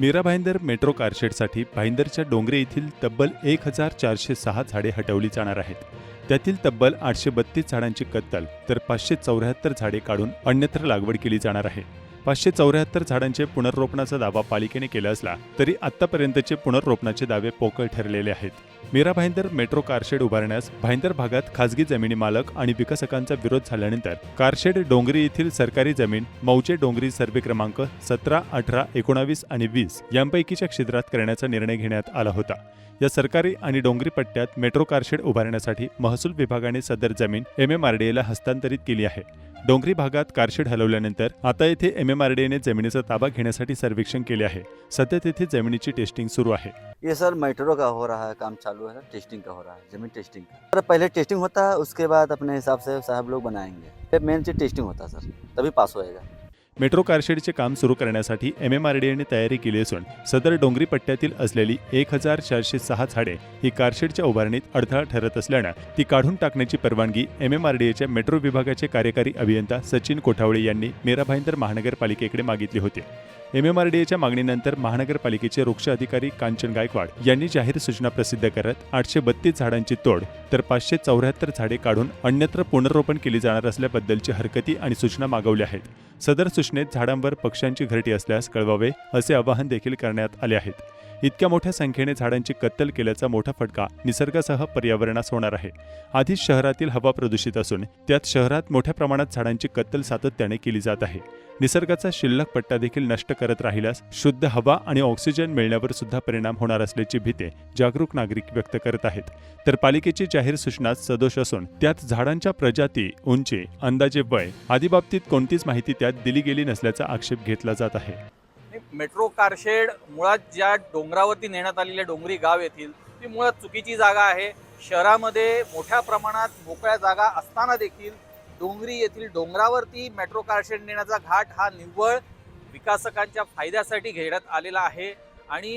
Mira Bhayandar metro कारशेडसाठी भाईंदरच्या डोंगरे येथील तब्बल एक हजार चारशे सहा झाडे हटवली जाणार आहेत. त्यातील तब्बल आठशे बत्तीस झाडांची कत्तल तर पाचशे चौऱ्याहत्तर झाडे काढून अन्यत्र लागवड केली जाणार आहे. पाचशे चौऱ्याहत्तर झाडांचे पुनर्रोपणाचा दावा पालिकेने केला असला तरी आतापर्यंतचे पुनर्रोपणाचे दावे पोकळ ठरलेले आहेत. Mira Bhayandar metro car shed उभारण्यास भाईंदर भागात खासगी जमिनी मालक आणि विकसकांचा विरोध झाल्यानंतर कारशेड डोंगरी येथील सरकारी जमीन मौजे डोंगरी सर्वे क्रमांक सतरा अठरा एकोणावीस आणि वीस यांपैकीच्या क्षेत्रात करण्याचा निर्णय घेण्यात आला होता. या सरकारी आणि डोंगरी पट्ट्यात मेट्रो कारशेड उभारण्यासाठी महसूल विभागाने सदर जमीन एम एम आर डी एला हस्तांतरित केली आहे. डोंगरी भागात कारशेड हलवल्यानंतर आता येथे एम एम आर डी एने जमिनीचा ताबा घेण्यासाठी सर्वेक्षण केले आहे. सध्या तेथे जमिनीची टेस्टिंग सुरू आहे. ये सर मेट्रो का हो रहा है काम चालू है टेस्टिंग का हो रहा है जमीन टेस्टिंग का। सर पहले टेस्टिंग होता है उसके बाद अपने हिसाब से साहब लोग बनाएंगे। मेन चीज टेस्टिंग होता है सर तभी पास होएगा। मेट्रो कारशेडचे काम सुरू करण्यासाठी एम एम आर डी एने तयारी केली असून सदर डोंगरी पट्ट्यातील असलेली एक हजार चारशे सहा झाडे ही कारशेडच्या उभारणीत अडथळा ठरत असल्यानं ती काढून टाकण्याची परवानगी एम एम आर डी एच्या मेट्रो विभागाचे कार्यकारी अभियंता सचिन कोठावळे यांनी मीरा भाईंदर महानगरपालिकेकडे मागितली होती. एमएमआरडीएच्या मागणीनंतर महानगरपालिकेचे वृक्ष अधिकारी कांचन गायकवाड यांनी जाहीर सूचना प्रसिद्ध करत आठशे बत्तीस झाडांची तोड तर पाचशे चौऱ्याहत्तर झाडे काढून अन्यत्र पुनर्रोपण केली जाणार असल्याबद्दलची हरकती आणि सूचना मागवल्या आहेत. सदर सूचनेत झाडांवर पक्ष्यांची घरटी असल्यास कळवावे असे आवाहन देखील करण्यात आले आहेत. इतक्या मोठ्या संख्येने झाडांची कत्तल केल्याचा मोठा फटका निसर्गासह पर्यावरणास होणार आहे. आधीच शहरातील हवा प्रदूषित असून त्यात शहरात मोठ्या प्रमाणात झाडांची कत्तल सातत्याने केली जात आहे. निसर्गाचा शिल्लक पट्टा देखील नष्ट करत राहिल्यास शुद्ध हवा आणि ऑक्सिजन मिळण्यावर सुद्धा परिणाम होणार असल्याची भीती जागरूक नागरिक व्यक्त करत आहेत. तर पालिकेची जाहीर सूचना सदोष असून त्यात झाडांच्या प्रजाती उंची अंदाजे वय आदी बाबतीत कोणतीच माहिती त्यात दिली गेली नसल्याचा आक्षेप घेतला जात आहे. मेट्रो कारशेड मुळात ज्या डोंगरावरती नेण्यात आलेल्या डोंगरी गाव येथील ती मुळात चुकीची जागा आहे. शहरामध्ये मोठ्या प्रमाणात मोकळ्या जागा असताना देखील डोंगरी येथील डोंगरावरती मेट्रो कारशेड नेण्याचा घाट हा निव्वळ विकासकांच्या फायद्यासाठी घेण्यात आलेला आहे. आणि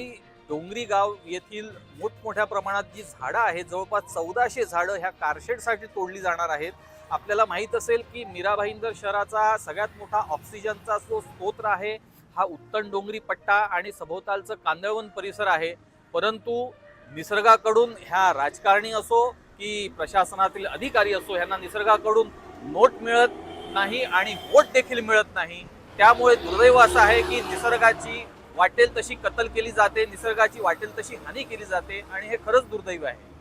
डोंगरी गाव येथील मोठमोठ्या प्रमाणात जी झाडं आहेत जवळपास चौदाशे झाडं ह्या कारशेडसाठी तोडली जाणार आहेत. आपल्याला माहीत असेल की मीरा भाईंदर शहराचा सगळ्यात मोठा ऑक्सिजनचा जो स्तोत्र आहे हा उत्तण डोंगरी पट्टा आणि सभोवतालचं कांदळवन परिसर आहे. परंतु निसर्गाकडून ह्या राजकारणी असो की प्रशासनातील अधिकारी असो ह्यांना निसर्गाकडून नोट मिळत नाही आणि वोट देखील मिळत नाही. त्यामुळे दुर्दैव असं आहे की निसर्गाची वाटेल तशी कत्तल केली जाते निसर्गाची वाटेल तशी हानी केली जाते आणि हे खरंच दुर्दैव आहे.